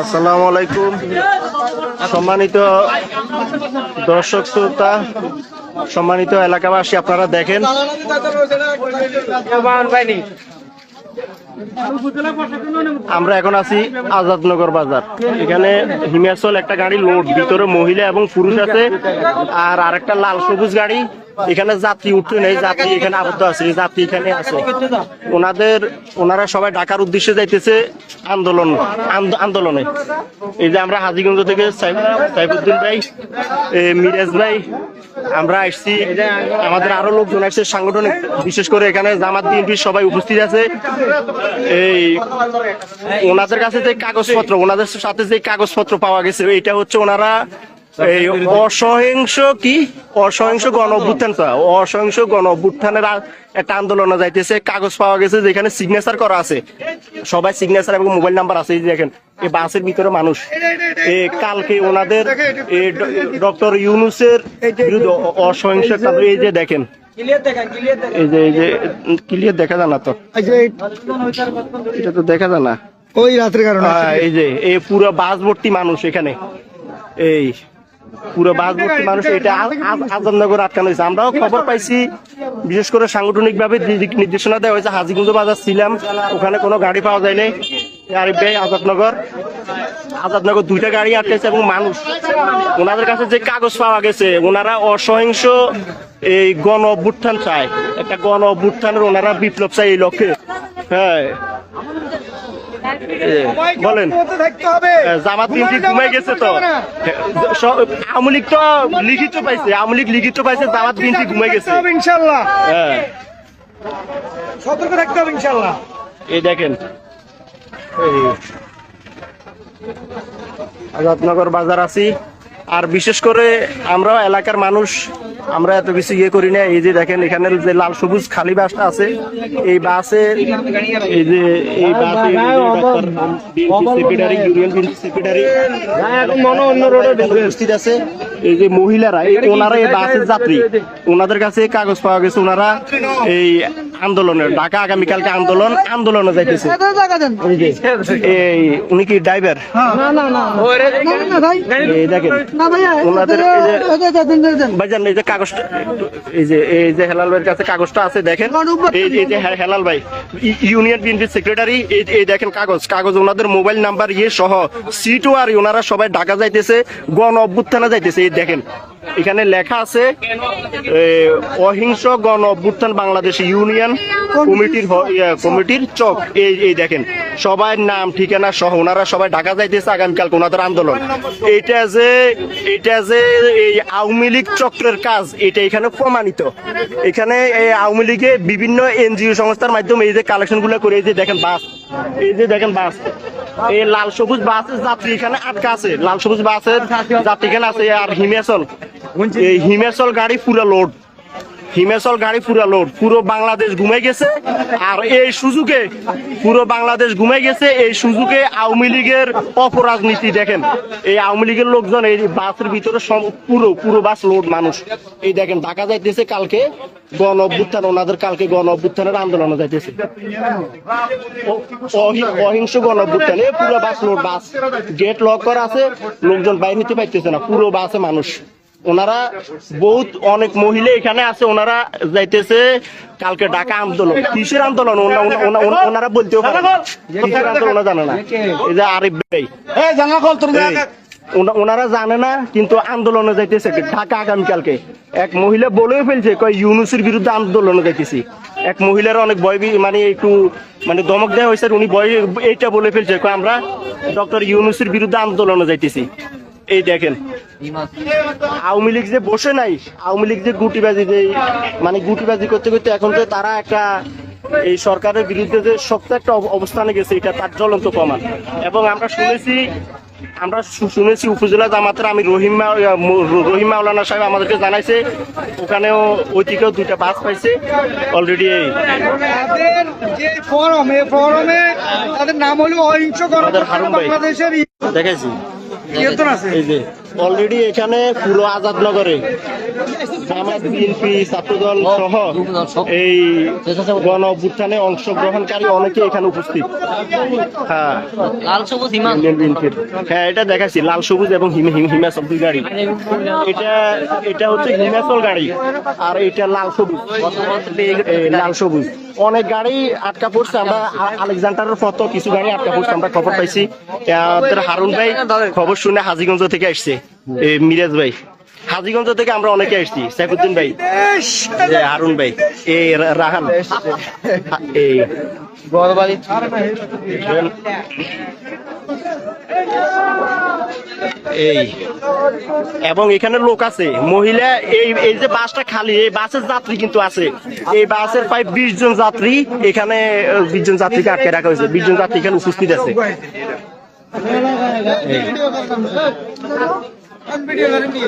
আসসালামু আলাইকুম। সম্মানিত দর্শক, শ্রোতা, সম্মানিত এলাকাবাসী, আপনারা দেখেন। আমরা এখন আছি আজাদনগর বাজার। এখানে হিমাচল একটা গাড়ি লোড, ভিতরে মহিলা এবং পুরুষ আছে, আর আরেকটা লাল সবুজ গাড়ি। এখানে যাত্রী উঠতে নেই, যাত্রী এখানে আবদ্ধ আছে যাত্রী এখানে আছে। ওনাদের, ওনারা সবাই ঢাকার উদ্দেশ্যে যাইতেছে আন্দোলন আন্দোলনে। এই যে আমরা হাজিগঞ্জ থেকে সাইফুদ্দিন ভাই মিরাজ ভাই, আমরা আসছি। আমাদের আরও লোকজন আসছে সাংগঠনিক। বিশেষ করে এখানে জামাত বিএনপি সবাই উপস্থিত আছে। এই, ওনাদের কাছে যে কাগজপত্র, ওনাদের সাথে যে কাগজপত্র পাওয়া গেছে এটা হচ্ছে ওনারা এই অসহিংস কি? অসহিংস গণ অভ্যুত্থান অসহিংস গণ অভ্যুত্থানের একটা আন্দোলনে যাইতেছে কাগজ পাওয়া গেছে যেখানে সিগনেচার করা আছে। সবাই সিগনেচার এবং মোবাইল নাম্বার আছে। দেখেন এই বাসের ভিতরে মানুষ। এ কালকে ওনাদের ডক্টর ইউনুসের বিরুদ্ধে অসহিংস এই যে দেখেন। এই যে এই যে ক্লিয়ার দেখা যায় না তো? এটা তো দেখা যায় না। ওই রাতের কারণে। এই যে এই পুরো বাস ভর্তি মানুষ এখানে। এই পুরো বাস মানুষ এটা আ- আ- আটকানো হয়েছে। আমরাও খবর পাইছি, বিশেষ করে সাংগঠনিক ভাবে নির্দেশনা দেওয়া হয়েছে, হাজিগঞ্জ বাজার ছিলাম, ওখানে কোনো গাড়ি পাওয়া যায়নি। আরিফ ভাই আজাদনগর আজাদনগর দুইটা গাড়ি আটকেছে এবং মানুষ। ওনাদের কাছে যে কাগজ পাওয়া গেছে, ওনারা অসহিংস এই গণ অভ্যুত্থান চায়। একটা গণ অভ্যুত্থানের ওনারা বিপ্লব চায় এই লক্ষ্যে। হ্যাঁ। বলেন। জামাত গেছে তো। সব- আওয়ামী লীগ তো লিখিত পাইছে আওয়ামী লীগ লিখিত পাইছে জামাত ঘুমাই গেছে। ইনশাল্লাহ হ্যাঁ। সতর্ক থাকতে হবে ইনশাল্লাহ এই দেখেন। আজাদনগর বাজার আছি। আর বিশেষ করে আমরা এলাকার মানুষ আমরা এত কিছু ইয়ে করি না। এই যে দেখেন এখানে যে লাল সবুজ খালি বাসটা আছে এই বাসে এই যে এই বাসে সেক্রেটারি ইউনিয়ন বিএনপি সেক্রেটারি উপস্থিত আছে। এই যে মহিলারা ওনারা এই বাসের যাত্রী। ওনাদের কাছে কাগজ পাওয়া গেছে ওনারা এই আন্দোলনের ঢাকা আগামীকালকে আন্দোলন আন্দোলনে যাইতেছে। এই উনি কি ড্রাইভার এই দেখেন ওনাদের ভাইজান এই যে কাগজটা এই যে এই যে হেলাল ভাইয়ের কাছে কাগজটা আছে দেখেন। এই যে হেলাল ভাই ইউনিয়ন সেক্রেটারি এই এই দেখেন কাগজ। কাগজ ওনাদের মোবাইল নাম্বার ইয়ে সহ সিটও আর ওনারা সবাই ঢাকা যাইতেছে গণ অভ্যুত্থানে যাইতেছে এই দেখেন। এখানে লেখা আছে অহিংস গণ অভ্যুত্থান বাংলাদেশ ইউনিয়ন কমিটির কমিটির চক। এই এই দেখেন সবার নাম, ঠিকানা সহ, ওনারা সবাই ঢাকা যাইতেছে আগামীকাল ওনাদের আন্দোলন। এইটা যে, এটা যে এই আওয়ামী লীগ চক্রের কাজ, এটা এখানে প্রমাণিত। এখানে এই আওয়ামী লীগে বিভিন্ন এনজিও সংস্থার মাধ্যমে এই যে কালেকশনগুলো করে, এই যে দেখেন বাস, এই যে দেখেন বাস, এই লাল সবুজ বাসের যাত্রী এখানে আটকা আছে। লাল সবুজ বাসের যাত্রী এখানে আছে, আর হিমাচল হিমাচল গাড়ি পুরো লোড হিমাচল গাড়ি পুরো লোড পুরো বাংলাদেশ ঘুমাই গেছে, আর এই সুযোগে পুরো বাংলাদেশ ঘুমাই গেছে, এই সুযোগে আওয়ামী লীগের অপরাজনীতি দেখেন। এই আওয়ামী লীগের লোকজন এই বাসের ভিতরে পুরো পুরো বাস লোড মানুষ। এই দেখেন, ঢাকা যাইতেছে কালকে গণ অভ্যুত্থান, ওনাদের কালকে গণ অভ্যুত্থানের আন্দোলনে যাইতেছে। অহি- অহিংস গণ অভ্যুত্থানে পুরো bus load bus gate lock করা আছে, লোকজন বাইরে হতে পাইতেছে না, পুরো বাসে মানুষ। ওনারা বহুত অনেক মহিলা এখানে আছে ওনারা যাইতেছে কালকে ঢাকা আন্দোলন কিসের আন্দোলন ওনা- ওনা- ওনা- ওনা- ওনারা বলতেও পারে কিসের আন্দোলন জানে না। এই যে আরিফ ভাই। ওনারা জানে না কিন্তু আন্দোলনে যাইতেছে ঢাকা আগামীকালকে এক মহিলা বলেও ফেলছে কয় ইউনুসের বিরুদ্ধে আন্দোলনে যাইতেছি। এক মহিলার অনেক ভয় মানে একটু মানে দমক দেওয়া হয়েছে উনি ভয় এইটা বলে ফেলছে কয় আমরা ডক্টর ইউনুসের বিরুদ্ধে আন্দোলনে যাইতেছি। এই দেখেন আওয়ামী লীগ যে বসে নাই আওয়ামী লীগ যে গুটিবাজি যে মানে গুটিবাজি করতে করতে এখন তো তারা একটা এই সরকারের বিরুদ্ধে যে শক্ত একটা অব- অবস্থানে গেছে এটা তার জ্বলন্ত প্রমাণ। এবং আমরা শুনেছি আমরা শুনেছি উপজেলা জামাতের আমি রহিম রহিম মাওলানা সাহেব আমাদেরকে জানাইছে ওখানেও ওই দিকেও দুইটা বাস পাইছে অলরেডি যে ফরম এই ফরমে তাদের নাম হলো অহিংস বাংলাদেশের দেখেছি। অলরেডি এখানে পুরো আজাদনগরে জামাত বিএনপি ছাত্রদল সহ এই গণ অভ্যুত্থানে অংশগ্রহণকারী অনেকে এখানে উপস্থিত। হ্যাঁ। লাল সবুজ হিমান হ্যাঁ এটা দেখাচ্ছি লাল সবুজ এবং হিম হিম হিমাচল দুই গাড়ি। এটা এটা হচ্ছে হিমাচল গাড়ি আর এটা লাল সবুজ। লাল সবুজ। অনেক গাড়ি আটকা পড়ছে আমরা আলেকজান্ডারের ফটো কিছু গাড়ি আটকা পড়ছে আমরা খবর পাইছি। হারুন ভাই খবর শুনে হাজিগঞ্জ থেকে আসছে মিরাজ ভাই। হাজিগঞ্জ থেকে আমরা অনেকে আসছি সাইফুদ্দিন ভাই হারুন ভাই এই রাহান। এই এই এবং এখানে লোক আছে মহিলা এই এই যে বাসটা খালি এই বাসের যাত্রী কিন্তু আছে। এই বাসের প্রায় বিশ জন যাত্রী এখানে বিশ জন যাত্রীকে আটকে রাখা হয়েছে বিশ জন যাত্রী এখানে উপস্থিত আছে।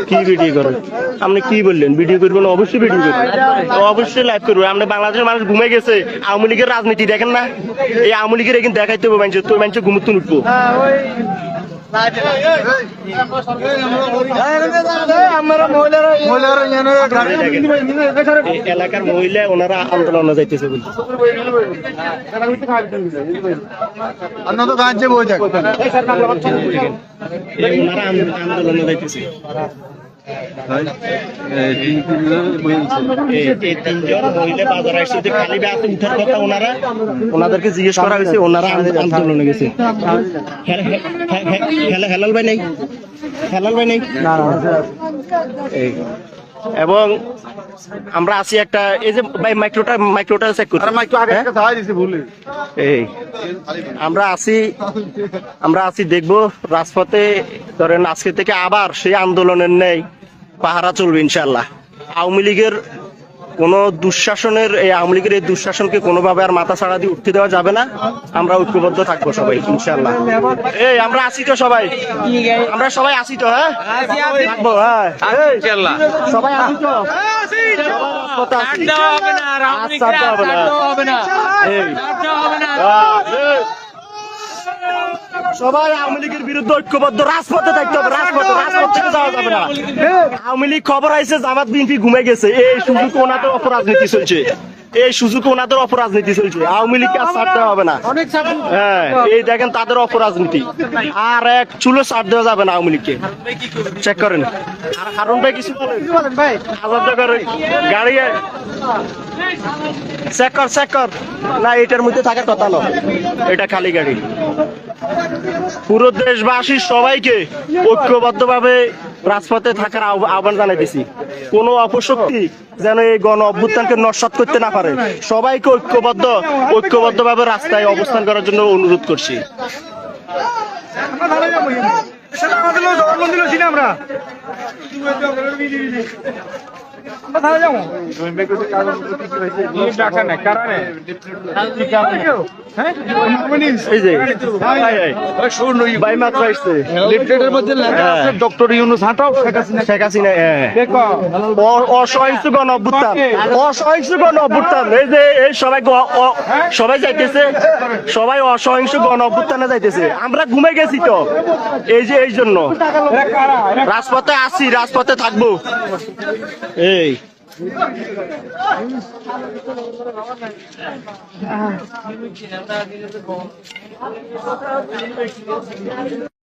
কি ভিডিও করেন আপনি কি বললেন? ভিডিও করবেন? অবশ্যই ভিডিও করবেন। অবশ্যই লাইভ করব। আমরা বাংলাদেশের মানুষ ঘুমে গেছে। আওয়ামী লীগের রাজনীতি, দেখেন না? এই আওয়ামী লীগের এখানে দেখাইতে হবে, মানুষ। তো মানুষ ঘুমুতে উঠবো। এলাকার মহিলা ওনারা আন্দোলন যাইতেছে বলছে ওনারা আন্দোলন যাইতেছে। ওনাদেরকে জিজ্ঞেস করা হয়েছে ওনারা আন্দো- আন্দোলনে গেছে। হে- হে- হে- হে- হেলা- হেলাল ভাই নেই। হেলাল ভাই নেই। এই। এবং আমরা আছি একটা এই যে ভাই মাইক্রোটা মাইক্রোটা চেক করতে এই আমরা আছি আমরা আছি দেখব রাজপথে ধরেন আজকে থেকে আবার সেই আন্দোলনের নেই পাহারা চলবে ইনশাল্লাহ। আওয়ামী লীগের কোন দুঃশাসনের এই আওয়ামী লীগের এই দুঃশাসনকে কোনোভাবে আর মাথা ছাড়া দিয়ে উঠতে দেওয়া যাবে না। আমরা ঐক্যবদ্ধ থাকব সবাই ইনশাল্লাহ এই আমরা আছি তো সবাই। আমরা সবাই আসি তো হ্যাঁ? থাকব হ্যাঁ। সবাই আছি তো? রাজপথে আছি। আচ্ছা, ছাড়তে হবে না। সবাই আওয়ামী লীগের বিরুদ্ধে ঐক্যবদ্ধ রাজপথে থাকতে হবে রাজপথে রাজপথ থেকে যাওয়া যাবে না। আওয়ামী লীগ খবর আইছে জামাত বিএনপি ঘুমে গেছে। এই সুযোগ ওনাদের অপরাজনীতি চলছে। এই সুযোগ ওনাদের অপরাজনীতি চলছে। আওয়ামী লীগকে আর ছাড়তে হবে না। হ্যাঁ এই দেখেন তাদের অপরাজনীতি। আর এক চুলো ছাড় দেওয়া যাবে না আওয়ামী লীগকে। চেক করেন। আর হারুন ভাই কিছু বলেন? ভাই? করে গাড়ি চেক কর চেক কর। না এটার মধ্যে থাকার কথা নয়। এটা খালি গাড়ি। পুরো দেশবাসী সবাইকে ঐক্যবদ্ধভাবে রাজপথে থাকার আহ্ব- আহ্বান জানাইতেছি। কোন অপশক্তি যেন এই গণ অভ্যুত্থানকে নস্বাত করতে না পারে। সবাইকে ঐক্যবদ্ধ ঐক্যবদ্ধভাবে রাস্তায় অবস্থান করার জন্য অনুরোধ করছি। আমরা আছে অসহিষ্ণু গণ অভ্যুত্থান অসহিষ্ণু গণ অভ্যুত্থান এই যে এই সবাই সবাই যাইতেছে সবাই অসহিংস গণ অভ্যুত্থানে যাইতেছে আমরা ঘুমে গেছি তো এই যে এই জন্য রাজপথে আসি রাজপথে থাকব এই।